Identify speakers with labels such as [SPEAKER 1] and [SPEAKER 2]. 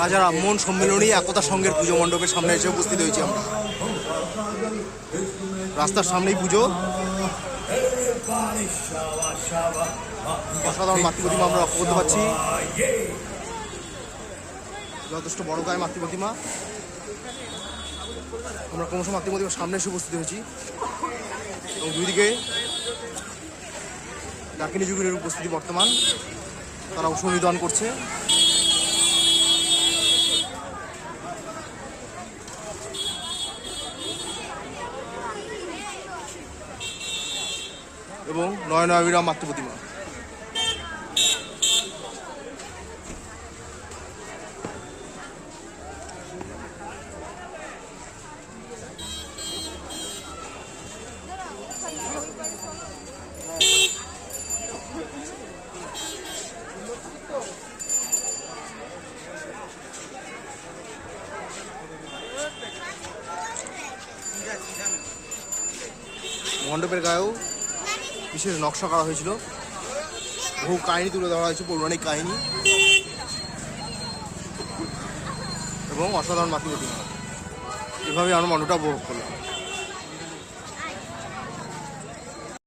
[SPEAKER 1] রাজা রামমোহন সম্মেলনী, একতা সংঘের পুজো মণ্ডপের সামনে এসে উপস্থিত হয়েছি আমরা। রাস্তার সামনেই পুজো। অসাধারণ মাতৃ প্রতিমা আমরা লক্ষ্য করতে পারছি যথেষ্ট বড় গায়ে মাতৃ প্রতিমা আমরা ক্রমশ মাতৃ প্রতিমার সামনে এসে উপস্থিত হয়েছি। এবং দুই দিকে ডাকিনী যুগের উপস্থিতি বর্তমান। তারা অংশনিদান করছে। এবং নয়নাবিরাম মাতৃ মণ্ডপের গায়েও বিশেষ নকশা করা হয়েছিল। বহু কাহিনী তুলে ধরা হয়েছে, পৌরাণিক কাহিনী। এবং অসাধারণ মাতৃ প্রতিমা এভাবে আমার মণ্ডপটা উপভোগ করলাম।